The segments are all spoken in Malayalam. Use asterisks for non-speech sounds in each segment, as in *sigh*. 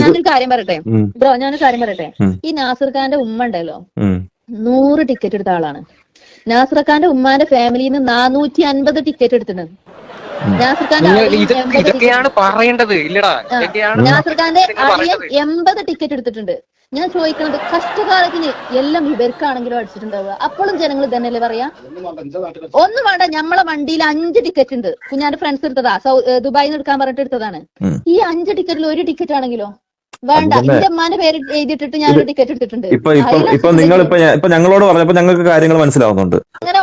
ഞാനൊരു കാര്യം പറയട്ടെ? ബ്രോ ഞാനൊരു കാര്യം പറയട്ടെ? ഈ നാസർ ഖാന്റെ ഉമ്മ ഉണ്ടല്ലോ? നൂറ് ടിക്കറ്റ് എടുത്ത ആളാണ്. നാസർ ഖാന്റെ ഉമ്മാന്റെ ഫാമിലിയിൽ നിന്ന് നാനൂറ്റി അൻപത് ടിക്കറ്റ് എടുത്തിട്ടുണ്ട് നാസിർ ഖാന്റെ പറയേണ്ടത് ഇല്ലടാ. നാസിർ ഖാന്റെ എൺപത് ടിക്കറ്റ് എടുത്തിട്ടുണ്ട്. ഞാൻ ചോദിക്കുന്നത് കഷ്ടകാലത്തിന് എല്ലാം ഇവർക്കാണെങ്കിലും അടിച്ചിട്ടുണ്ടാവുക. അപ്പോഴും ജനങ്ങൾ തന്നെയല്ലേ പറയാ? ഒന്നും വേണ്ട നമ്മളെ വണ്ടിയിൽ അഞ്ച് ടിക്കറ്റ് ഉണ്ട്. കുഞ്ഞാന്റെ ഫ്രണ്ട്സ് എടുത്തതാ. സൗ ദുബായിൽ നിന്ന് എടുക്കാൻ പറഞ്ഞിട്ട് എടുത്തതാണ്. ഈ അഞ്ച് ടിക്കറ്റിൽ ഒരു ടിക്കറ്റ് ആണെങ്കിലോ? വേണ്ട എന്റെ അമ്മാന്റെ പേര് എഴുതിയിട്ടിട്ട് ഞാൻ ടിക്കറ്റ് എടുത്തിട്ടുണ്ട് ഇപ്പൊ ഇപ്പൊ ഇപ്പൊ നിങ്ങൾ ഇപ്പൊ ഇപ്പൊ ഞങ്ങളോട് പറഞ്ഞപ്പോ ഞങ്ങൾക്ക് കാര്യങ്ങൾ മനസ്സിലാവുന്നുണ്ട്.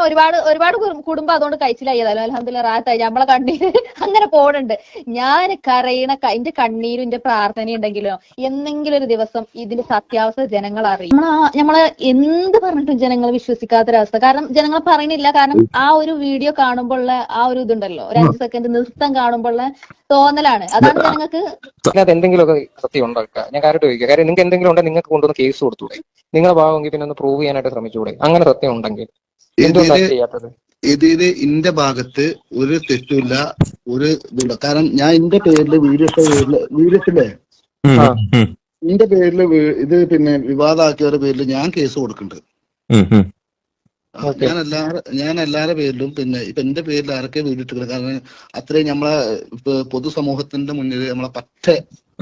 ഒരുപാട് ഒരുപാട് കുടുംബം അതുകൊണ്ട് കഴിച്ചില്ലായതാലും അലഹമില്ല റാത്തായി നമ്മളെ കണ്ണീര് *laughs* അങ്ങനെ പോണുണ്ട്. ഞാൻ കരയണ എന്റെ കണ്ണീരും എന്റെ പ്രാർത്ഥനയും ഉണ്ടെങ്കിലോ എന്നെങ്കിലും ഒരു ദിവസം ഇതിന്റെ സത്യാവസ്ഥ ജനങ്ങൾ അറിയും. നമ്മളാ- എന്ത് പറഞ്ഞിട്ടും ജനങ്ങൾ വിശ്വസിക്കാത്തൊരവസ്ഥ. കാരണം ജനങ്ങൾ പറയണില്ല കാരണം ആ ഒരു വീഡിയോ കാണുമ്പോഴുള്ള ആ ഒരു ഇതുണ്ടല്ലോ. ഒരു അഞ്ച് സെക്കൻഡ് നൃത്തം കാണുമ്പോഴുള്ള തോന്നലാണ്. അതാണ് ഞങ്ങൾക്ക് ഉണ്ടാക്കുക. ഞാൻ കാര്യമായിട്ട് ചോദിക്കുക നിങ്ങൾക്ക് എന്തെങ്കിലും ഉണ്ടെങ്കിൽ നിങ്ങൾക്ക് കൊണ്ടുവന്ന് കേസ് കൊടുത്തൂടെ. നിങ്ങളെ ഭാഗമെങ്കിൽ പിന്നെ ഒന്ന് പ്രൂവ് ചെയ്യാനായിട്ട് ശ്രമിച്ചൂടെ. അങ്ങനെ സത്യം ഉണ്ടെങ്കിൽ. ചെയ്യാത്തത് ഇന്റെ ഭാഗത്ത് ഒരു തെറ്റുമില്ല ഒരു ഇതില്ല കാരണം ഞാൻ എന്റെ പേരിൽ വീഡിയോസ് പേരിൽ വീഡിയോ ഇട്ടില്ലേ? ഉം, ആ. ഉം, എന്റെ പേരിൽ ഇത് പിന്നെ വിവാദമാക്കിയവരുടെ പേരിൽ ഞാൻ കേസ് കൊടുക്കുന്നുണ്ട്. ഞാൻ എല്ലാവരും ഞാൻ എല്ലാവരുടെ പേരിലും പിന്നെ ഇപ്പൊ എന്റെ പേരിൽ ആരൊക്കെ വീഡിയോ ഇട്ടിട്ടുണ്ട് കാരണം അത്രയും നമ്മളെ ഇപ്പൊ പൊതുസമൂഹത്തിന്റെ മുന്നിൽ നമ്മളെ പറ്റ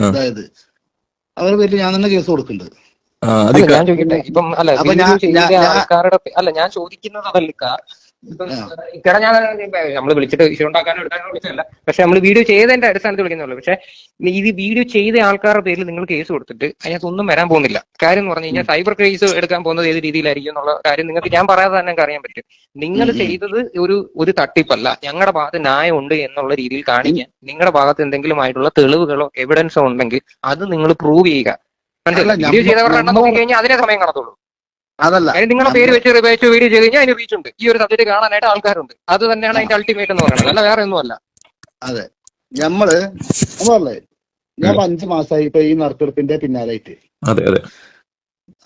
അതായത് അവരുടെ പേരിൽ ഞാൻ തന്നെ കേസ് കൊടുക്കുന്നുണ്ട്. ഞാൻ ചോദിക്കട്ടെ. ഇപ്പം അല്ല ആൾക്കാരുടെ അല്ല ഞാൻ ചോദിക്കുന്നത് അതല്ല ഇക്ക. ഇക്കടെ ഞാൻ നമ്മൾ വിളിച്ചിട്ട് ഇഷ്യൂ ഉണ്ടാക്കാനോ എടുക്കാനോ വിളിച്ചതല്ല. പക്ഷെ നമ്മൾ വീഡിയോ ചെയ്തതിന്റെ അടിസ്ഥാനത്തിൽ വിളിക്കുന്നുള്ളൂ പക്ഷെ ഇത് വീഡിയോ ചെയ്ത ആൾക്കാരുടെ പേരിൽ നിങ്ങൾ കേസ് കൊടുത്തിട്ട് അതിനകത്ത് ഒന്നും വരാൻ പോകുന്നില്ല. കാര്യം എന്ന് പറഞ്ഞു കഴിഞ്ഞാൽ സൈബർ കേസ് എടുക്കാൻ പോകുന്നത് ഏത് രീതിയിലായിരിക്കും എന്നുള്ള കാര്യം നിങ്ങൾക്ക് ഞാൻ പറയാതെ തന്നെ നിങ്ങൾക്ക് അറിയാൻ പറ്റും. നിങ്ങൾ. ചെയ്തത് ഒരു ഒരു തട്ടിപ്പല്ല. ഞങ്ങളുടെ ഭാഗത്ത് ന്യായമുണ്ട് എന്നുള്ള രീതിയിൽ കാണിക്കാൻ നിങ്ങളുടെ ഭാഗത്ത് എന്തെങ്കിലും ആയിട്ടുള്ള തെളിവുകളോ എവിഡൻസോ ഉണ്ടെങ്കിൽ അത് നിങ്ങൾ പ്രൂവ് ചെയ്യുക. മനസ്സിലായോ? വീഡിയോ ചെയ്തവരുടെ എണ്ണം നോക്കി കഴിഞ്ഞാൽ അതിനെ സമയം കാണത്തുള്ളൂ. അതല്ല കാര്യം നിങ്ങളുടെ പേര് വെച്ച് വെച്ച് വീഡിയോ ചെയ്ത് കഴിഞ്ഞാൽ അതിന് റീച്ച് ഉണ്ട്. ഈ ഒരു സബ്ജക്ട് കാണാനായിട്ട് ആൾക്കാരുണ്ട്. അത് തന്നെയാണ് അതിന്റെ അൾട്ടിമേറ്റ് എന്ന് പറയുന്നത്. അല്ല വേറെ ഒന്നുമല്ല. അതെ. നമ്മൾ നമ്മളല്ലേ ഞാൻ അഞ്ചു മാസമായി ഇപ്പൊ ഈ നറുക്കെടുപ്പിന്റെ പിന്നാലായിട്ട് അതെ അതെ.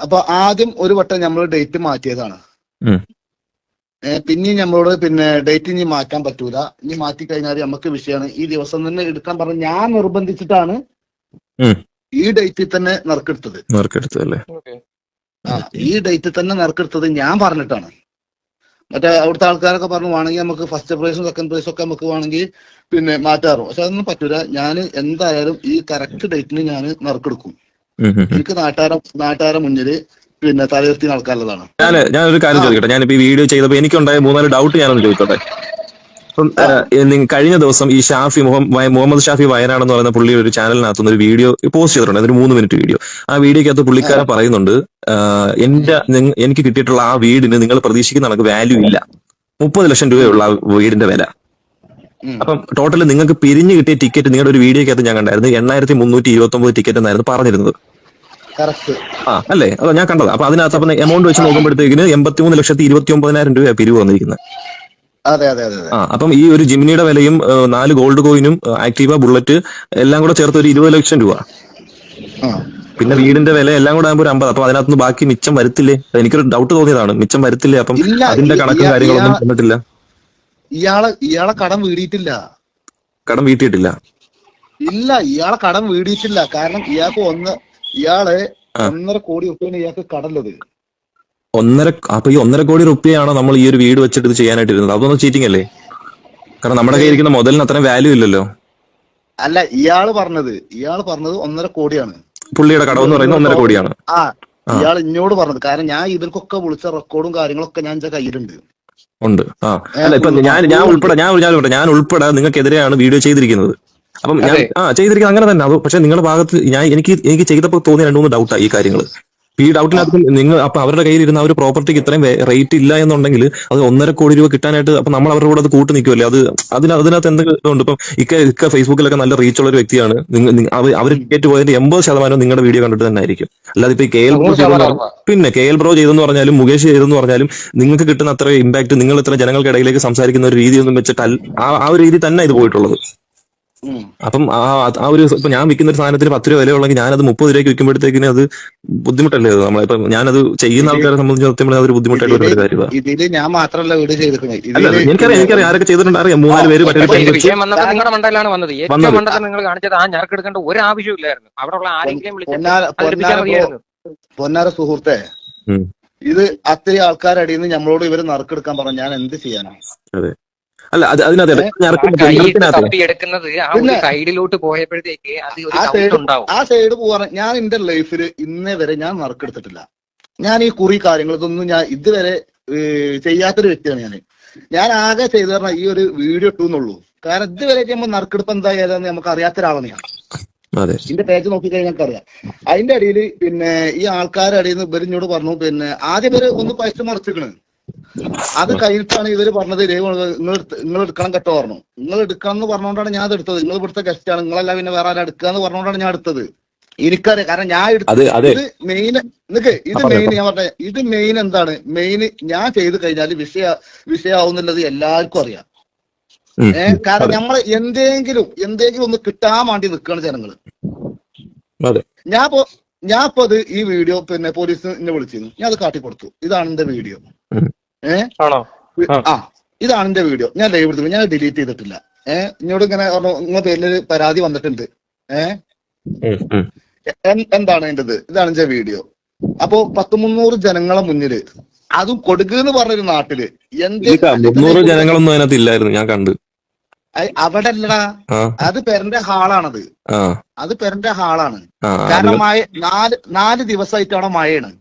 അപ്പൊ ആദ്യം ഒരു വട്ടം നമ്മൾ ഡേറ്റ് മാറ്റിയതാണ്. പിന്നെയും നമ്മളോട് പിന്നെ ഡേറ്റ് ഇനി മാറ്റാൻ പറ്റൂല. ഇനി മാറ്റി കഴിഞ്ഞാൽ നമുക്ക് വിഷയമാണ് ഈ ദിവസം തന്നെ എടുക്കാൻ പറഞ്ഞു ഞാൻ നിർബന്ധിച്ചിട്ടാണ്. ഈ ഡേറ്റിൽ തന്നെ നറുക്കെടുത്തത്. നറുക്കെടുത്തല്ലേ ആ ഈ ഡേറ്റിൽ തന്നെ നറുക്കെടുത്തത് ഞാൻ പറഞ്ഞിട്ടാണ്. മറ്റേ അവിടുത്തെ ആൾക്കാരൊക്കെ പറഞ്ഞു വേണമെങ്കിൽ നമുക്ക് ഫസ്റ്റ് പ്രൈസും സെക്കൻഡ് പ്രൈസും ഒക്കെ നമുക്ക് വേണമെങ്കിൽ പിന്നെ മാറ്റാറോ. പക്ഷെ അതൊന്നും പറ്റൂല. ഞാൻ എന്തായാലും ഈ കറക്റ്റ് ഡേറ്റിന് ഞാൻ നറുക്കെടുക്കും. എനിക്ക് നാട്ടാര നാട്ടാര മുന്നിൽ പിന്നെ തലയുർത്തി നടക്കാനുള്ളതാണ് ഞാൻ ഒരു കാര്യം ചോദിക്കട്ടെ? ഞാനിപ്പോ ഈ വീഡിയോ ചെയ്തപ്പോ എനിക്കുണ്ടായ മൂന്നാൽ ഡൗട്ട് ഞാനൊന്ന് ചോദിച്ചോട്ടെ അപ്പം കഴിഞ്ഞ ദിവസം ഈ ഷാഫി മുഹമ്മദ് മുഹമ്മദ് ഷാഫി വയനാടെന്ന് പറയുന്ന പുള്ളിയുടെ ഒരു ചാനലിനകത്തുനിന്ന് ഒരു വീഡിയോ പോസ്റ്റ് ചെയ്തിട്ടുണ്ട്. അതൊരു മൂന്ന് മിനിറ്റ് വീഡിയോ. ആ വീഡിയോക്കകത്ത് പുള്ളിക്കാരൻ പറയുന്നുണ്ട് എന്റെ എനിക്ക് കിട്ടിയിട്ടുള്ള ആ വീടിന് നിങ്ങൾ പ്രതീക്ഷിക്കുന്ന കണക്ക് വാല്യൂ ഇല്ല. മുപ്പത് ലക്ഷം രൂപയുള്ള ആ വീടിന്റെ വില. അപ്പം ടോട്ടൽ നിങ്ങൾക്ക് പിരിഞ്ഞു കിട്ടിയ ടിക്കറ്റ് നിങ്ങളുടെ ഒരു വീഡിയോക്കകത്ത് ഞാൻ കണ്ടായിരുന്നു. എണ്ണായിരത്തി മുന്നൂറ്റി ഇരുപത്തി ഒമ്പത് ടിക്കറ്റ് എന്നായിരുന്നു പറഞ്ഞിരുന്നത്. ആ അല്ലേ? അതോ ഞാൻ കണ്ടത്. അപ്പൊ അതിനകത്ത് അപ്പം എമൗണ്ട് വെച്ച് നോക്കുമ്പോഴത്തേക്കിന് എൺപത്തിമൂന്ന് ലക്ഷത്തി ഇരുപത്തി ഒമ്പതിനായിരം രൂപയാണ് പിരിവ് വന്നിരിക്കുന്നത്. അതെ അതെ അതെ അതെ. ആ അപ്പം ഈ ഒരു ജിമിനിയുടെ വിലയും നാല് ഗോൾഡ് കോയിനും ആക്ടീവ ബുള്ളറ്റ് എല്ലാം കൂടെ ചേർത്ത് ഒരു ഇരുപത് ലക്ഷം രൂപ. പിന്നെ വീടിന്റെ വില എല്ലാം കൂടെ ആകുമ്പോൾ ഒരു അമ്പത് അപ്പൊ അതിനകത്തുനിന്ന് ബാക്കി മിച്ചം വരത്തില്ലേ? എനിക്കൊരു ഡൗട്ട് തോന്നിയതാണ്. മിച്ചം വരത്തില്ലേ? അപ്പം അതിന്റെ കണക്കും കാര്യങ്ങളൊന്നും തന്നിട്ടില്ല ഇയാളെ ഇയാളെ കടം വീടിയിട്ടില്ല. കടം വീട്ടിട്ടില്ല ഇല്ല ഇയാളെ കടം വീടിയിട്ടില്ല. കാരണം ഇയാൾക്ക് ഒന്ന് ഇയാൾ. ഒന്നര കോടി ഒക്കെയാണ് ഇയാൾക്ക് കടല്ലത് ഒന്നര അപ്പൊ ഈ ഒന്നര കോടി റുപ്യയാണോ നമ്മൾ ഈ ഒരു വീട് വെച്ചിട്ട് ഇത് ചെയ്യാനായിട്ട് ഇരുന്നത് അതൊന്നും ചീറ്റിംഗ് അല്ലേ? കാരണം നമ്മുടെ കയ്യിൽ ഇരിക്കുന്ന മുതലിന് അത്രയും വാല്യൂ ഇല്ലല്ലോ. അല്ല ഇയാൾ പറഞ്ഞത് ഇയാൾ പറഞ്ഞത് ഒന്നര കോടിയാണ്. പുള്ളിയുടെ കടവ് എന്ന് പറയുന്നത് ഒന്നര കോടിയാണ്. ആ. ഇയാൾ ഇന്നോട് പറഞ്ഞത്. കാരണം ഞാൻ ഇവർക്കൊക്കെ വിളിച്ച റെക്കോർഡും കാര്യങ്ങളൊക്കെ ഞാൻ എന്റെ കയ്യിലുണ്ട്. ഉണ്ട്. ആ. അല്ല ഇപ്പൊ ഞാൻ ഞാൻ ഉൾപ്പെടെ ഞാൻ ഞാൻ ഉൾപ്പെടെ ഞാൻ ഉൾപ്പെടെ നിങ്ങൾക്കെതിരെയാണ് വീഡിയോ ചെയ്തിരിക്കുന്നത്. അപ്പം ഞാൻ ആ ചെയ്തിരിക്കുന്നത് അങ്ങനെ തന്നെ. അത് പക്ഷെ നിങ്ങളുടെ ഭാഗത്ത് ഞാൻ എനിക്ക് എനിക്ക് ചെയ്തപ്പോൾ തോന്നിയ രണ്ടു മൂന്ന് ഡൗട്ടാണ് ഈ കാര്യങ്ങൾ ഈ ഡൗട്ടിനകത്ത് നിങ്ങൾ അപ്പൊ അവരുടെ കയ്യിൽ ഇരുന്ന ആ ഒരു പ്രോപ്പർട്ടിക്ക് ഇത്രയും റേറ്റ് ഇല്ല എന്നുണ്ടെങ്കിൽ അത് ഒന്നര കോടി രൂപ കിട്ടാനായിട്ട് അപ്പൊ നമ്മൾ അവരുടെ കൂടെ അത് കൂട്ട് നിൽക്കുമല്ലേ അത് അതിന് അതിനകത്ത് എന്തെങ്കിലും ഉണ്ട് ഇപ്പം ഇക്ക ഇക്ക ഫേസ്ബുക്കിലൊക്കെ നല്ല റീച്ച് ഉള്ള ഒരു വ്യക്തിയാണ് നിങ്ങൾ അവർ ടിക്കറ്റ് പോയതിന്റെ എൺപത് ശതമാനം നിങ്ങളുടെ വീഡിയോ കണ്ടിട്ട് തന്നെ ആയിരിക്കും. അല്ലാതെ ഇപ്പൊ കെ എൽ ബ്രോ പിന്നെ കെ എൽ ബ്രോ ചെയ്തെന്ന് പറഞ്ഞാലും മുകേഷ് ചെയ്തെന്ന് പറഞ്ഞാലും നിങ്ങൾക്ക് കിട്ടുന്ന അത്ര ഇമ്പാക്ട് നിങ്ങൾ ഇത്ര ജനങ്ങൾക്കിടയിലേക്ക് സംസാരിക്കുന്ന ഒരു രീതിയൊന്നും വെച്ചിട്ട് വെച്ചിട്ടല്ല ആ ഒരു രീതി തന്നെ ഇത് പോയിട്ടുള്ളത്. അപ്പം ആ ആ ഒരു ഇപ്പൊ ഞാൻ വിൽക്കുന്ന ഒരു സാധനത്തിന് പത്ത് രൂപ വില ഉള്ളെങ്കിൽ ഞാനത് മുപ്പത് രൂപയ്ക്ക് വിൽക്കുമ്പോഴത്തേക്കിന് അത് ബുദ്ധിമുട്ടല്ലേ? അത് നമ്മളിപ്പോ ഞാനത് ചെയ്യുന്ന ആൾക്കാരെ സംബന്ധിച്ചിടത്തോളം അതൊരു ബുദ്ധിമുട്ടായിട്ട് വരുന്ന ഒരു കാര്യമാണ് ഇതിൽ ഞാൻ മാത്രമല്ല ചെയ്തിരിക്കുന്നത്. ഇതിൽ എനിക്കറിയാം എനിക്കറിയാം. ആരൊക്കെ ചെയ്തിട്ടുണ്ട് അറിയാം. മൂന്നാൽ പേര് മറ്റേ ഒരു വിഷയം നിങ്ങളുടെ മണ്ടയിലാണ് വന്നത്. ഏറ്റവും വന്നത്. മണ്ടത്തിൽ നിങ്ങൾ കാണിച്ചത് ആ ഞറക്കെടുക്കേണ്ട ഒരു ആവശ്യമില്ലായിരുന്നു അവിടെ ഉള്ള ആരെങ്കിലും വിളിച്ചിട്ട് പൊന്നാര അവതരിപ്പിച്ചാൽ പൊന്നാര മതിയായിരുന്നു പൊന്നാര സുഹൃത്തെ ഉം. ഇത് അത്രയും ആൾക്കാരടിയിൽ നിന്ന് നമ്മളോട് ഇവർ നറുക്കെടുക്കാൻ പറഞ്ഞു. ഞാൻ എന്ത് ചെയ്യാനാ? അല്ല അത് അതിനകത്ത് സൈഡിലോട്ട് പോയപ്പോഴത്തേക്ക് ആ സൈഡ് പോവാൻ ഞാൻ എന്റെ ലൈഫിൽ ഇന്നേ വരെ ഞാൻ നറുക്കെടുത്തിട്ടില്ല. ഞാൻ ഈ കുറി കാര്യങ്ങൾ ഇതൊന്നും ഞാൻ ഇതുവരെ ചെയ്യാത്തൊരു വ്യക്തിയാണ് ഞാൻ ഞാൻ ആകെ ചെയ്തു പറഞ്ഞ ഈ ഒരു വീഡിയോ ഇട്ടു എന്നുള്ളൂ കാരണം ഇതുവരെ ചെയ്യുമ്പോൾ നറുക്കെടുപ്പ് എന്താ ഏതാന്ന് നമുക്ക് അറിയാത്ത ഒരാളാണ് ഞാൻ ഇതിന്റെ പേജ് നോക്കിക്കഴിഞ്ഞാൽ ഞങ്ങൾക്ക് അറിയാം അതിന്റെ അടിയിൽ പിന്നെ ഈ ആൾക്കാരുടെ അടിയിൽ നിന്ന് ഇവരിഞ്ഞോട് പറഞ്ഞു പിന്നെ ആദ്യം ഇവർ ഒന്ന് പൈസ മറിച്ചിക്കണ് അത് കഴിഞ്ഞിട്ടാണ് ഇവർ പറഞ്ഞത് നിങ്ങൾ നിങ്ങൾ എടുക്കണം കേട്ടോ പറഞ്ഞു. നിങ്ങൾ എടുക്കണം എന്ന് പറഞ്ഞുകൊണ്ടാണ് ഞാൻ അത് എടുത്തത്. നിങ്ങൾ ഇവിടുത്തെ ഗസ്റ്റ് ആണ്. നിങ്ങളല്ല പിന്നെ വേറെ ആരും എടുക്കുക എന്ന് പറഞ്ഞുകൊണ്ടാണ് ഞാൻ എടുത്തത്. എനിക്കറിയാം. കാരണം ഞാൻ എടുത്തത് ഇത് മെയിൻ നിക്ക് ഇത് മെയിൻ ഞാൻ പറഞ്ഞ ഇത് മെയിൻ എന്താണ്? മെയിൻ ഞാൻ ചെയ്ത് കഴിഞ്ഞാൽ വിഷയ വിഷയാവുന്നുള്ളത് എല്ലാവർക്കും അറിയാം. ഏഹ് കാരണം. നമ്മൾ എന്തെങ്കിലും എന്തെങ്കിലും ഒന്ന് കിട്ടാൻ വേണ്ടി നിൽക്കുകയാണ് ജനങ്ങൾ. അതെ. ഞാൻ ഇപ്പോ ഞാൻ ഇപ്പൊ അത് ഈ വീഡിയോ പിന്നെ പോലീസ് എന്നെ വിളിച്ചിരുന്നു. ഞാൻ അത് കാട്ടിക്കൊടുത്തു. ഇതാണ് എന്റെ വീഡിയോ. ഏഹ് ആ. ഇതാണ് എന്റെ വീഡിയോ. ഞാൻ ലൈവ് എടുത്തു ഞാൻ ഡിലീറ്റ് ചെയ്തിട്ടില്ല. ഏഹ് ഇങ്ങോട്ട് ഇങ്ങനെ പറഞ്ഞു നിങ്ങളുടെ പേരിൽ പരാതി വന്നിട്ടുണ്ട്. ഏഹ്. എന്താണ് എന്റേത്? ഇതാണ് എന്റെ വീഡിയോ. അപ്പോ പത്ത് മുന്നൂറ് ജനങ്ങളെ മുന്നിൽ അതും കൊടുക്കുക എന്ന് പറഞ്ഞൊരു നാട്ടിൽ എന്ത് മുന്നൂറ് ജനങ്ങളൊന്നും അതിനകത്ത് ഇല്ലായിരുന്നു ഞാൻ കണ്ട്. അവിടെ അല്ലടാ അത് പെരന്റെ ഹാളാണത്. അത് പെരന്റെ ഹാളാണ്. കാരണം മഴ നാല് നാല് ദിവസമായിട്ട് അവിടെ മഴയാണ്.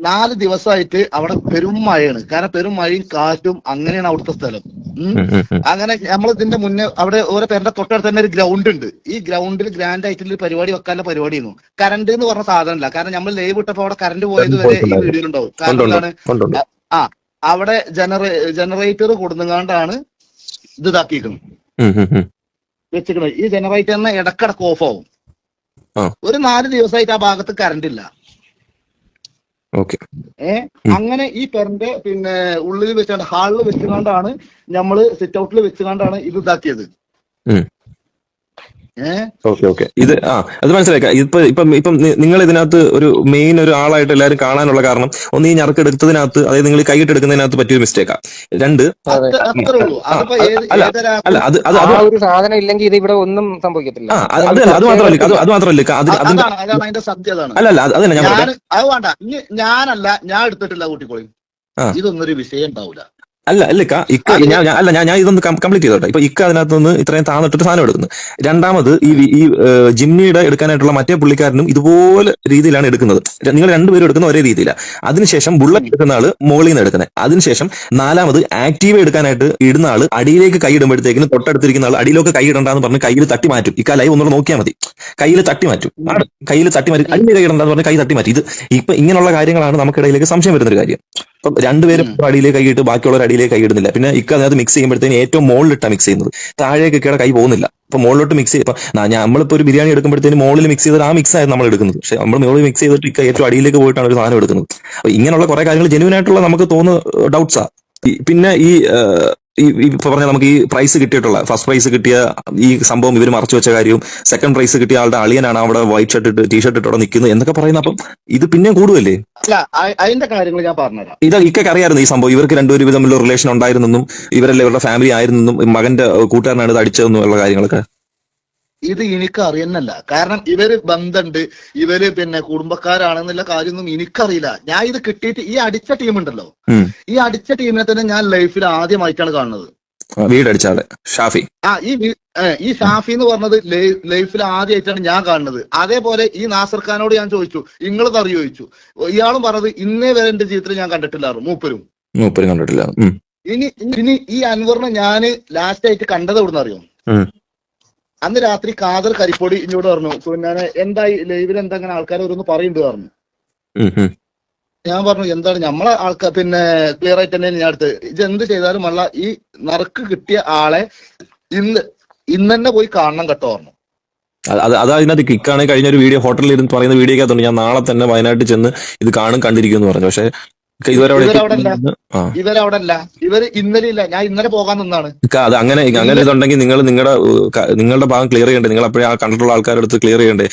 നാല് ദിവസമായിട്ട് അവിടെ പെരും മഴയാണ്. കാരണം പെരും മഴയും കാറ്റും അങ്ങനെയാണ് അവിടുത്തെ സ്ഥലം. അങ്ങനെ നമ്മൾ ഇതിന്റെ മുന്നേ അവിടെ ഓരോ പേരുടെ തൊട്ടടുത്ത് തന്നെ ഒരു ഗ്രൗണ്ട് ഉണ്ട്. ഈ ഗ്രൗണ്ടിൽ ഗ്രാൻഡ് ആയിട്ടുള്ള ഒരു പരിപാടി വെക്കാനുള്ള പരിപാടിയായിരുന്നു. കറണ്ട് എന്ന് പറഞ്ഞ സാധനമല്ല. കാരണം നമ്മൾ ലൈവ് ഇട്ടപ്പോ അവിടെ കറണ്ട് പോയത് വരെ ഈ വീഡിയോയിൽ ഉണ്ടാവും. കാരണം എന്താണ്? ഉണ്ട്. അവിടെ ജനറേ ജനറേറ്റർ കൊടുങ്ങാണ്ടാണ് ഇത് ഇതാക്കിയിരിക്കുന്നത്. വെച്ചിട്ടുണ്ട്. വെച്ചിരിക്കുന്നത്. ഈ ജനറേറ്ററിന് ഇടക്കിടക്ക് ഓഫ് ആവും. ഒരു നാല് ദിവസമായിട്ട് ആ ഭാഗത്ത് കറണ്ട് ഇല്ല. ഏ. അങ്ങനെ ഈ പെരന്റെ പിന്നെ ഉള്ളിൽ വെച്ചാണ്ട് ഹാളിൽ വെച്ചുകൊണ്ടാണ് നമ്മൾ സിറ്റ് ഔട്ടിൽ വെച്ചുകൊണ്ടാണ് ഇത് ഇതാക്കിയത്. Okay okay. ഇത് ആ അത് മനസ്സിലാക്കാം. ഇപ്പൊ ഇപ്പം ഇപ്പം നിങ്ങൾ ഇതിനകത്ത് ഒരു മെയിൻ ഒരു ആളായിട്ട് എല്ലാവരും കാണാനുള്ള കാരണം ഒന്ന് ഈ ഞറക്കെടുത്തതിനകത്ത് അതായത് നിങ്ങൾ കൈയിട്ട് എടുക്കുന്നതിനകത്ത് പറ്റിയൊരു മിസ്റ്റേക്കാ രണ്ട് അല്ല, അല്ല അത് അത് അത് ഒരു സാധനം ഇല്ലെങ്കിൽ ഇത് ഇവിടെ ഒന്നും സംഭവിക്കത്തില്ല. ആ അത് അത് മാത്രമല്ല അത് മാത്രമല്ല അതിന്റെ അതാണ് അതാണ് അതിന്റെ സത്യം അതാണ്. അല്ല അല്ല അത് അതല്ല ഞാൻ അത് വേണ്ട. ഞാനല്ല ഞാൻ എടുത്തിട്ടില്ല കൂട്ടിക്കോളി. ഇതൊന്നൊരു വിഷയം ഉണ്ടാവില്ല അല്ല അല്ല ഇക്ക ഇക്ക ഞാൻ അല്ല ഞാൻ ഞാൻ ഇതൊന്ന് കംപ്ലീറ്റ് ചെയ്തോട്ടെ. ഇപ്പൊ ഇക്ക അതിനകത്ത് നിന്ന് ഇത്രയും താന്നിട്ടിട്ട് സാധനം എടുക്കുന്നു. രണ്ടാമത് ഈ ഈ ജിമ്മിയുടെ എടുക്കാനായിട്ടുള്ള മറ്റേ പുള്ളിക്കാരനും ഇതുപോലെ രീതിയിലാണ് എടുക്കുന്നത്. നിങ്ങൾ രണ്ടുപേരും എടുക്കുന്ന ഒരേ രീതിയിലാണ് അതിനുശേഷം ബുള്ളറ്റ് എടുക്കുന്ന ആൾ മുകളിൽ നിന്ന് എടുക്കുന്നത് അതിനുശേഷം നാലാമത് ആക്റ്റീവ് എടുക്കാനായിട്ട് ഇടുന്ന ആൾ അടിയിലേക്ക് കൈ ഇടുമ്പോഴത്തേക്കിനും തൊട്ടടുത്തിരിക്കുന്ന ആൾ അടിയിലൊക്കെ കൈ ഇടണ്ടെന്ന് പറഞ്ഞ് കയ്യിൽ തട്ടി മാറ്റും. ഇക്ക ലൈവ് ഒന്നുകൂടെ നോക്കിയാൽ മതി. കയ്യിൽ തട്ടി മാറ്റും. കയ്യിൽ തട്ടി മാറ്റി അടിയിലേക്ക് കൈ ഇടണ്ടെന്ന് പറഞ്ഞ് കൈ തട്ടി മാറ്റി. ഇത് ഇപ്പൊ ഇങ്ങനെയുള്ള കാര്യങ്ങളാണ് നമുക്കിടയിലേക്ക് സംശയം വരുന്ന ഒരു കാര്യം. ഇപ്പം രണ്ടുപേരും. അടിയിലേക്ക് കൈയിട്ട് ബാക്കിയുള്ളവർ അടിയിലേക്ക് കൈയിടുന്നില്ല പിന്നെ ഇക്ക അതിനകത്ത് മിക്സ് ചെയ്യുമ്പോഴത്തേന് ഏറ്റവും മുകളിലിട്ടാണ് മിക്സ് ചെയ്യുന്നത്. താഴേക്ക് ഇക്കയുടെ കൈ പോകുന്നില്ല. അപ്പൊ മുകളിലോട്ട് മിക്സ് ചെയ്യും ഇപ്പൊ നമ്മളിപ്പോ ഒരു ബിരിയാണി എടുക്കുമ്പോഴത്തേന് മുകളിൽ മിക്സ് ചെയ്ത് ആ മിക്സ് ആയിരുന്നു നമ്മൾ എടുക്കുന്നത്. പക്ഷെ നമ്മൾ മുകളിൽ മിക്സ് ചെയ്തിട്ട് ഇക്ക ഏറ്റവും അടിയിലേക്ക് പോയിട്ടാണ് ഒരു സാധനം എടുക്കുന്നത്. അപ്പൊ ഇങ്ങനെയുള്ള കുറെ കാര്യങ്ങൾ ജെന്യൂൻ ആയിട്ടുള്ള നമുക്ക് തോന്നുന്ന ഡൗട്ട്സാ പിന്നെ ഈ ഈ ഇപ്പൊ പറഞ്ഞ നമുക്ക് ഈ പ്രൈസ് കിട്ടിയിട്ടുള്ള ഫസ്റ്റ് പ്രൈസ് കിട്ടിയ ഈ സംഭവം ഇവർ മറച്ചു വെച്ച കാര്യവും സെക്കൻഡ് പ്രൈസ് കിട്ടിയ ആളുടെ അളിയനാണ് അവിടെ വൈറ്റ് ഷർട്ട് ഇട്ട് ടീ ഷർട്ട് ഇട്ടോടെ നിൽക്കുന്നത് എന്നൊക്കെ പറയുന്ന അപ്പം ഇത് പിന്നെ കൂടുമല്ലേ അതിന്റെ കാര്യങ്ങൾ ഞാൻ പറഞ്ഞുതരാം. ഇത് ഇക്കൊക്കെ അറിയായിരുന്നു ഈ സംഭവം. ഇവർക്ക് രണ്ടുപേരും തമ്മിലുള്ള റിലേഷൻ ഉണ്ടായിരുന്നെന്നും ഇവരല്ലേ ഇവരുടെ ഫാമിലി ആയിരുന്നെന്നും മകന്റെ കൂട്ടുകാരനാണ് ഇത് അടിച്ചതെന്നും ഉള്ള കാര്യങ്ങളൊക്കെ. ഇത് എനിക്ക് അറിയുന്നല്ല കാരണം ഇവർ ബന്ധമുണ്ട് ഇവർ പിന്നെ കുടുംബക്കാരാണെന്നുള്ള കാര്യമൊന്നും എനിക്കറിയില്ല. ഞാൻ ഇത് കിട്ടിയിട്ട് ഈ അടിച്ച ടീം ഉണ്ടല്ലോ. ഈ അടിച്ച ടീമിനെ തന്നെ ഞാൻ ലൈഫിൽ ആദ്യമായിട്ടാണ് കാണുന്നത്. വീടടിച്ച ആളെ ഷാഫി. ആ ഈ ഈ ഷാഫി എന്ന് പറഞ്ഞത് ലൈഫിൽ ആദ്യമായിട്ടാണ് ഞാൻ കാണുന്നത്. അതേപോലെ ഈ നാസർ ഖാനോട് ഞാൻ ചോദിച്ചു നിങ്ങൾ അറിയോ ചോദിച്ചു. ഇയാളും പറഞ്ഞത് ഇന്നേ വരെ എന്റെ ജീവിതത്തിൽ ഞാൻ കണ്ടിട്ടില്ലായിരുന്നു മൂപ്പരും. മൂപ്പരും കണ്ടിട്ടില്ല. ഇനി ഇനി ഈ അൻവറിനെ ഞാൻ ലാസ്റ്റ് ആയിട്ട് കണ്ടത് എവിടുന്ന് അറിയോ ഉം. അന്ന് രാത്രി കാതർ കരിപ്പൊടി എന്നോട് പറഞ്ഞു. പിന്നെ എന്തായി? ലൈവിൽ എന്താ അങ്ങനെ ആൾക്കാർ ഓരോന്ന് പറയുന്നുണ്ട് പറഞ്ഞു. ഞാൻ പറഞ്ഞു എന്താണ് നമ്മളെ ആൾക്കാർ പിന്നെ ക്ലിയർ ആയിട്ട് തന്നെ ഞാൻ അടുത്ത് ഇത് എന്ത് ചെയ്താലും അല്ല ഈ നറുക്ക് കിട്ടിയ ആളെ ഇന്ന് ഇന്ന് തന്നെ പോയി കാണണം കേട്ടോ പറഞ്ഞു. അത് അതിനകത്ത് കിക്കാണ് കഴിഞ്ഞ ഒരു വീഡിയോ ഹോട്ടലിൽ ഇരുന്ന് പറയുന്ന വീഡിയോ അകത്തുണ്ട് ഞാൻ നാളെ തന്നെ വയനാട്ടിൽ ചെന്ന് ഇത് കാണും കണ്ടിരിക്കും എന്ന് പറഞ്ഞു. പക്ഷെ ഇതുവരെ അവിടെ അല്ല. ഇവർ ഇന്നലെ ഇല്ല. ഞാൻ ഇന്നലെ പോകാൻ നിന്നാണ് അത് അങ്ങനെ അങ്ങനെ ഇതുണ്ടെങ്കിൽ നിങ്ങൾ നിങ്ങളുടെ നിങ്ങളുടെ ഭാഗം ക്ലിയർ ചെയ്യണ്ടേ? നിങ്ങൾ അപ്പോഴേ ആ കണ്ടിട്ടുള്ള ആൾക്കാരുടെ അടുത്ത് ക്ലിയർ ചെയ്യണ്ടേ?